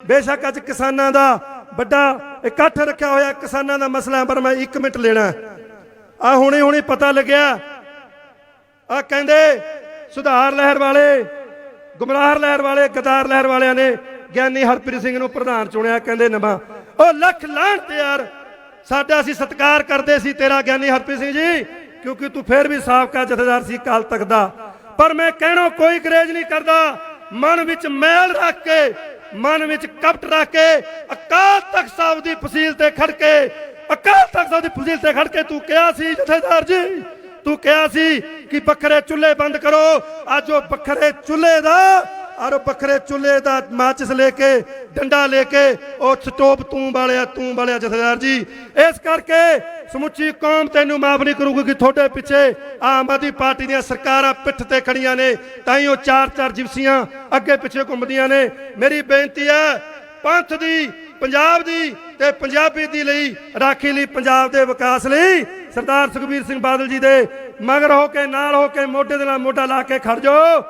ਬੇਸ਼ੱਕ ਅੱਜ ਕਿਸਾਨਾਂ ਦਾ ਵੱਡਾ ਇਕੱਠ ਰੱਖਿਆ ਹੋਇਆ, ਕਿਸਾਨਾਂ ਦਾ ਮਸਲਾ, ਪਰ ਮੈਂ 1 ਮਿੰਟ ਲੈਣਾ। ਆ ਹੁਣੇ ਹੁਣੇ ਪਤਾ ਲੱਗਿਆ। ਆ ਕਹਿੰਦੇ ਸੁਧਾਰ ਲਹਿਰ ਵਾਲੇ, ਗੁਮਰਾਹ ਲਹਿਰ ਵਾਲੇ, ਗਦਾਰ ਲਹਿਰ ਵਾਲਿਆਂ ਨੇ ਗਿਆਨੀ ਹਰਪ੍ਰੀਤ ਸਿੰਘ ਨੂੰ ਪ੍ਰਧਾਨ ਚੁਣਿਆ, ਕਹਿੰਦੇ ਨਵਾਂ। ਉਹ ਲੱਖ ਲਾਹਣ ਤੇ ਯਾਰ ਸਾਡਾ ਅਸੀਂ ਸਤਿਕਾਰ ਕਰਦੇ ਸੀ, ਤੇਰਾ ਗਿਆਨੀ ਹਰਪ੍ਰੀਤ ਸਿੰਘ ਜੀ, ਕਿਉਂਕਿ ਤੂੰ ਫੇਰ ਵੀ ਸਾਬਕਾ ਜਥੇਦਾਰ ਸੀ ਕਾਲ ਤੱਕ ਦਾ। ਪਰ ਮੈਂ ਕਹਿਣਾ ਕੋਈ ਗਰੇਜ ਨਹੀਂ ਕਰਦਾ। ਮਨ ਵਿੱਚ ਮੈਲ ਰੱਖ ਕੇ ਮਨ ਵਿੱਚ ਕਪਟ ਰੱਖ ਕੇ ਅਕਾਲ ਤਖਤ ਸਾਹਿਬ ਦੀ ਫਸੀਲ ਤੇ ਖੜ ਕੇ, ਅਕਾਲ ਤਖਤ ਸਾਹਿਬ ਦੀ ਫਸੀਲ ਤੇ ਖੜ ਕੇ ਤੂੰ ਕਿਹਾ ਸੀ, ਜਥੇਦਾਰ ਜੀ, ਤੂੰ ਕਿਹਾ ਸੀ ਕਿ ਬੱਕਰੇ ਚੁੱਲ੍ਹੇ ਬੰਦ ਕਰੋ। ਅੱਜ ਉਹ ਬੱਕਰੇ ਚੁੱਲ੍ਹੇ ਦਾ, ਔਰ ਉਹ ਬੱਕਰੇ ਚੁੱਲ੍ਹੇ ਦਾ ਮਾਚਿਸ ਲੈ ਕੇ, ਡੰਡਾ ਲੈ ਕੇ, ਉਹ ਸਟੋਪ ਤੂੰ ਵਾਲਿਆ ਤੂੰ ਵਾਲਿਆ, ਜਥੇਦਾਰ ਜੀ। ਇਸ ਕਰਕੇ ਸਮੁੱਚੀ ਕੌਮ ਤੈਨੂੰ ਮਾਫ ਨਹੀਂ ਕਰੂਗੀ ਕਿ ਤੁਹਾਡੇ ਪਿੱਛੇ ਆਮ ਆਦਮੀ ਪਾਰਟੀ ਦੀਆਂ ਸਰਕਾਰਾਂ ਪਿੱਠ ਤੇ ਖੜੀਆਂ ਨੇ, ਤਾਂ ਹੀ ਉਹ ਚਾਰ ਚਾਰ ਜਿਪਸੀਆਂ ਅੱਗੇ ਪਿੱਛੇ ਘੁੰਮਦੀਆਂ ਨੇ। ਮੇਰੀ ਬੇਨਤੀ ਹੈ, ਪੰਥ ਦੀ, ਪੰਜਾਬ ਦੀ ਤੇ ਪੰਜਾਬੀ ਦੀ ਲਈ ਰਾਖੀ ਲਈ ਪੰਜਾਬ ਦੇ ਵਿਕਾਸ ਲਈ। ਸਰਦਾਰ ਸੁਖਬੀਰ ਸਿੰਘ ਬਾਦਲ ਜੀ ਦੇ ਮਗਰ ਹੋ ਕੇ, ਨਾਲ ਹੋ ਕੇ ਮੋਢੇ ਦੇ ਨਾਲ ਮੋਢਾ ਲਾ ਕੇ ਖੜ ਜਾਓ।